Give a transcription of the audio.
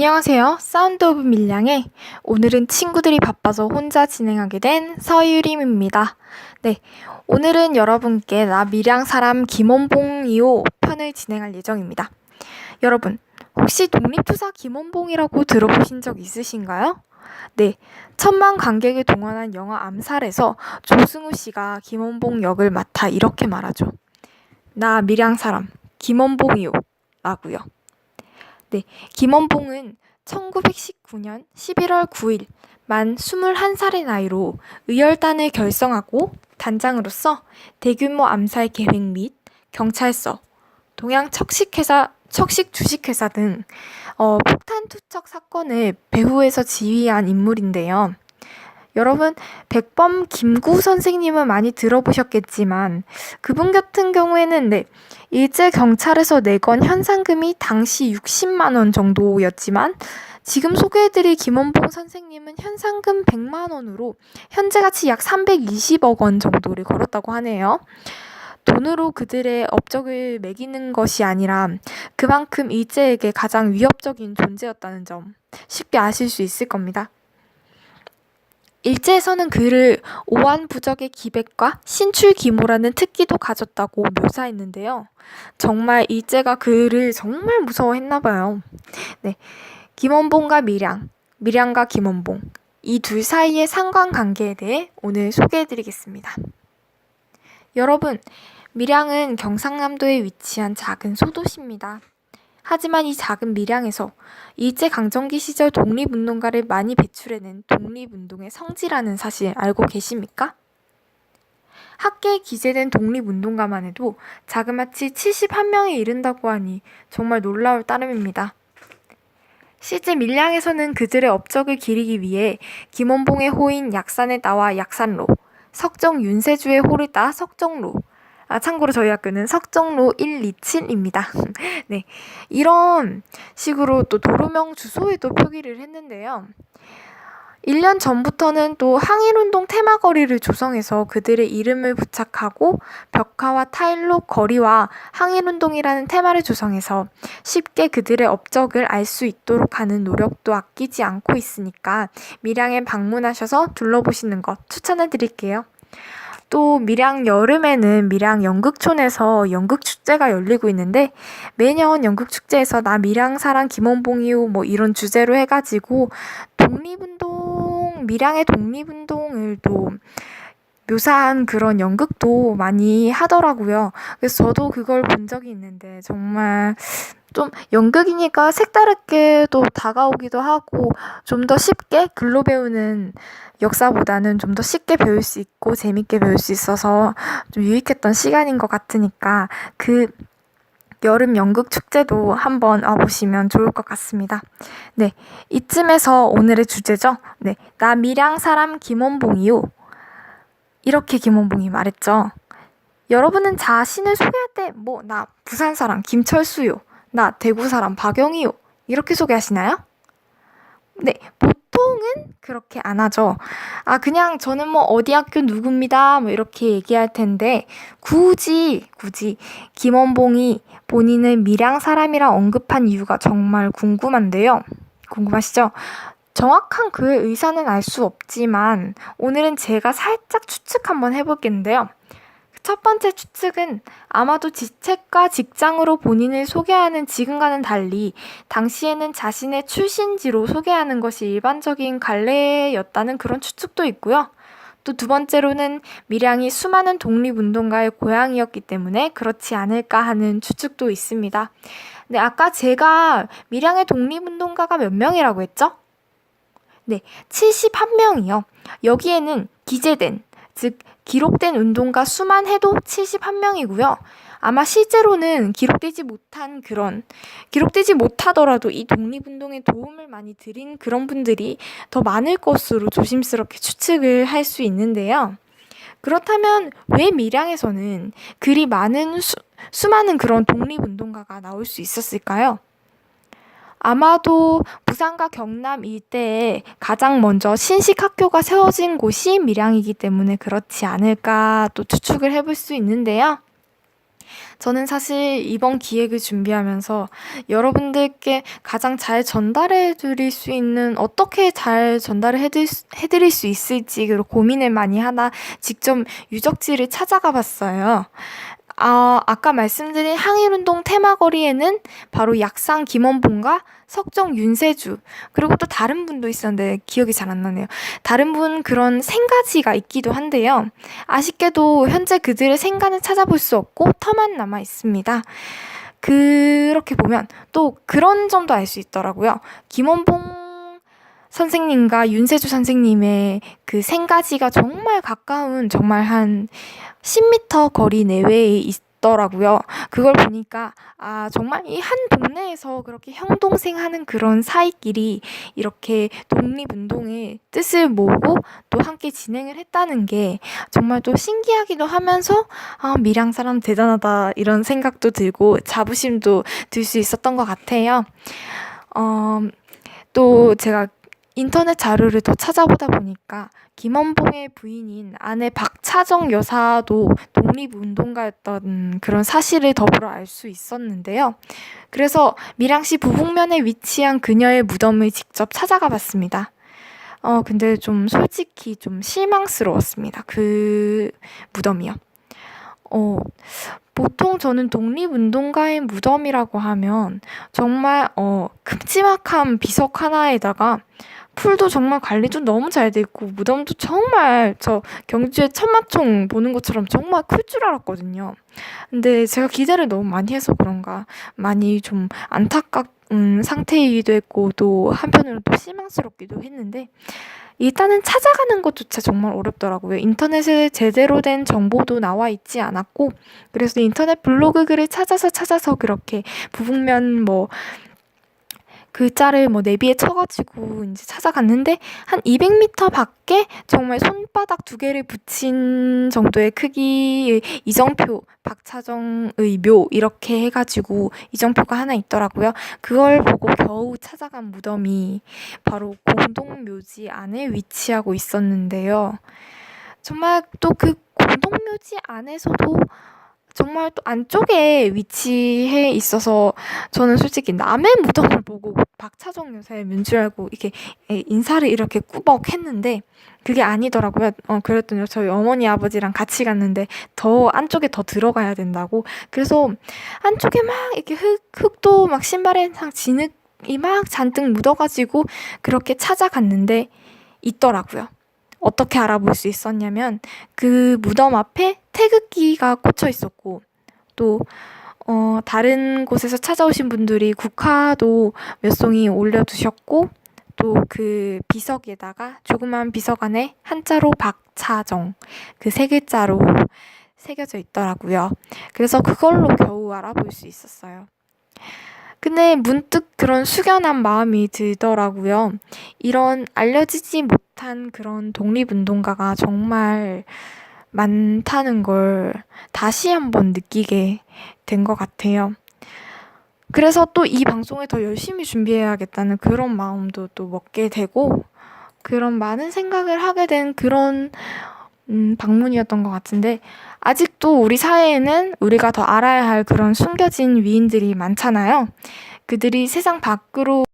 안녕하세요. 사운드 오브 밀양의 오늘은 친구들이 바빠서 혼자 진행하게 된 서유림입니다. 네. 오늘은 여러분께 나 밀양 사람 김원봉이요 편을 진행할 예정입니다. 여러분, 혹시 독립투사 김원봉이라고 들어보신 적 있으신가요? 네. 천만 관객을 동원한 영화 암살에서 조승우 씨가 김원봉 역을 맡아 이렇게 말하죠. 나 밀양 사람 김원봉이요. 라고요. 네, 김원봉은 1919년 11월 9일 만 21살의 나이로 의열단을 결성하고 단장으로서 대규모 암살 계획 및 경찰서, 동양 척식회사, 척식 주식회사 등 어, 폭탄 투척 사건을 배후에서 지휘한 인물인데요. 여러분, 백범 김구 선생님은 많이 들어보셨겠지만 그분 같은 경우에는 네, 일제 경찰에서 내건 현상금이 당시 60만 원 정도였지만 지금 소개해드릴 김원봉 선생님은 현상금 100만 원으로 현재 가치 약 320억 원 정도를 걸었다고 하네요. 돈으로 그들의 업적을 매기는 것이 아니라 그만큼 일제에게 가장 위협적인 존재였다는 점 쉽게 아실 수 있을 겁니다. 일제에서는 그를 오한부적의 기백과 신출기모라는 특기도 가졌다고 묘사했는데요. 정말 일제가 그를 정말 무서워했나 봐요. 네. 김원봉과 밀양, 밀양과 김원봉. 이 둘 사이의 상관관계에 대해 오늘 소개해 드리겠습니다. 여러분, 밀양은 경상남도에 위치한 작은 소도시입니다. 하지만 이 작은 밀양에서 일제강점기 시절 독립운동가를 많이 배출해낸 독립운동의 성지라는 사실 알고 계십니까? 학계에 기재된 독립운동가만 해도 자그마치 71명에 이른다고 하니 정말 놀라울 따름입니다. 실제 밀양에서는 그들의 업적을 기리기 위해 김원봉의 호인 약산에 따와 약산로, 석정 윤세주의 호를 따 석정로, 아, 참고로 저희 학교는 석정로 127입니다. 네. 이런 식으로 또 도로명 주소에도 표기를 했는데요. 1년 전부터는 또 항일운동 테마거리를 조성해서 그들의 이름을 부착하고 벽화와 타일로 거리와 항일운동이라는 테마를 조성해서 쉽게 그들의 업적을 알 수 있도록 하는 노력도 아끼지 않고 있으니까 밀양에 방문하셔서 둘러보시는 것 추천해 드릴게요. 또 밀양 여름에는 밀양 연극촌에서 연극 축제가 열리고 있는데 매년 연극 축제에서 나 밀양 사랑 김원봉이요 뭐 이런 주제로 해가지고 독립운동 밀양의 독립운동을 또 묘사한 그런 연극도 많이 하더라고요. 그래서 저도 그걸 본 적이 있는데 정말 좀 연극이니까 색다르게 또 다가오기도 하고 좀 더 쉽게 글로 배우는 역사보다는 좀 더 쉽게 배울 수 있고 재밌게 배울 수 있어서 좀 유익했던 시간인 것 같으니까 그 여름 연극 축제도 한번 와보시면 좋을 것 같습니다. 네. 이쯤에서 오늘의 주제죠. 네. 나 밀양 사람 김원봉이요. 이렇게 김원봉이 말했죠. 여러분은 자신을 소개할 때, 뭐, 나 부산 사람 김철수요. 나 대구 사람 박영희요. 이렇게 소개하시나요? 네, 보통은 그렇게 안 하죠. 아, 그냥 저는 뭐 어디 학교 누구입니다. 뭐 이렇게 얘기할 텐데, 굳이, 굳이 김원봉이 본인을 밀양 사람이라 언급한 이유가 정말 궁금한데요. 궁금하시죠? 정확한 그의 의사는 알 수 없지만, 오늘은 제가 살짝 추측 한번 해볼겠는데요. 첫 번째 추측은 아마도 지책과 직장으로 본인을 소개하는 지금과는 달리 당시에는 자신의 출신지로 소개하는 것이 일반적인 관례였다는 그런 추측도 있고요. 또 두 번째로는 밀양이 수많은 독립운동가의 고향이었기 때문에 그렇지 않을까 하는 추측도 있습니다. 네, 아까 제가 밀양의 독립운동가가 몇 명이라고 했죠? 네, 71명이요. 여기에는 기재된 즉 기록된 운동가 수만 해도 71명이고요. 아마 실제로는 기록되지 못한 그런 기록되지 못하더라도 이 독립운동에 도움을 많이 드린 그런 분들이 더 많을 것으로 조심스럽게 추측을 할 수 있는데요. 그렇다면 왜 밀양에서는 그리 많은 수, 수많은 그런 독립운동가가 나올 수 있었을까요? 아마도 부산과 경남 일대에 가장 먼저 신식 학교가 세워진 곳이 밀양이기 때문에 그렇지 않을까 또 추측을 해볼 수 있는데요. 저는 사실 이번 기획을 준비하면서 여러분들께 가장 잘 전달해 드릴 수 있는 어떻게 잘 전달을 해드릴, 수- 해드릴 수 있을지 고민을 많이 하다 직접 유적지를 찾아가 봤어요. 아, 아까 말씀드린 항일운동 테마거리에는 바로 약산 김원봉과 석정 윤세주 그리고 또 다른 분도 있었는데 기억이 잘 안 나네요. 다른 분 그런 생가지가 있기도 한데요. 아쉽게도 현재 그들의 생가는 찾아볼 수 없고 터만 남아 있습니다. 그렇게 보면 또 그런 점도 알 수 있더라고요. 김원봉 선생님과 윤세주 선생님의 그 생가지가 정말 가까운 정말 한 10m 거리 내외에 있더라고요. 그걸 보니까 아 정말 이 한 동네에서 그렇게 형 동생 하는 그런 사이끼리 이렇게 독립운동의 뜻을 모으고 또 함께 진행을 했다는 게 정말 또 신기하기도 하면서 아 밀양 사람 대단하다 이런 생각도 들고 자부심도 들 수 있었던 것 같아요. 어, 또 제가 인터넷 자료를 더 찾아보다 보니까 김원봉의 부인인 아내 박차정 여사도 독립운동가였던 그런 사실을 더불어 알 수 있었는데요. 그래서 밀양시 부북면에 위치한 그녀의 무덤을 직접 찾아가 봤습니다. 어, 근데 좀 솔직히 좀 실망스러웠습니다. 그 무덤이요. 어, 보통 저는 독립운동가의 무덤이라고 하면 정말 어, 큼지막한 비석 하나에다가 풀도 정말 관리도 너무 잘 돼 있고 무덤도 정말 저 경주의 천마총 보는 것처럼 정말 클 줄 알았거든요. 근데 제가 기대를 너무 많이 해서 그런가 많이 좀 안타까 운 상태이기도 했고 또 한편으로 또 실망스럽기도 했는데 일단은 찾아가는 것조차 정말 어렵더라고요. 인터넷에 제대로 된 정보도 나와 있지 않았고 그래서 인터넷 블로그 글을 찾아서 찾아서 그렇게 부북면 뭐 글자를 뭐 내비에 쳐가지고 이제 찾아갔는데 한 200m 밖에 정말 손바닥 두 개를 붙인 정도의 크기의 이정표 박차정의 묘 이렇게 해가지고 이정표가 하나 있더라고요. 그걸 보고 겨우 찾아간 무덤이 바로 공동묘지 안에 위치하고 있었는데요. 정말 또 그 공동묘지 안에서도 정말 또 안쪽에 위치해 있어서 저는 솔직히 남의 무덤을 보고 박차정 묘줄 알고 이렇게 예, 인사를 이렇게 꾸벅 했는데 그게 아니더라고요. 어, 그랬더니 저희 어머니 아버지랑 같이 갔는데 더 안쪽에 더 들어가야 된다고. 그래서 안쪽에 막 이렇게 흙, 흙도 막 신발에 상 진흙이 막 잔뜩 묻어가지고 그렇게 찾아갔는데 있더라고요. 어떻게 알아볼 수 있었냐면 그 무덤 앞에 태극기가 꽂혀 있었고 또 어, 다른 곳에서 찾아오신 분들이 국화도 몇 송이 올려두셨고 또 그 비석에다가 조그만 비석 안에 한자로 박차정 그 세 글자로 새겨져 있더라고요. 그래서 그걸로 겨우 알아볼 수 있었어요. 근데 문득 그런 숙연한 마음이 들더라고요. 이런 알려지지 못한 그런 독립운동가가 정말 많다는 걸 다시 한번 느끼게 된 것 같아요. 그래서 또 이 방송을 더 열심히 준비해야겠다는 그런 마음도 또 먹게 되고 그런 많은 생각을 하게 된 그런 음, 방문이었던 것 같은데 아직도 우리 사회에는 우리가 더 알아야 할 그런 숨겨진 위인들이 많잖아요. 그들이 세상 밖으로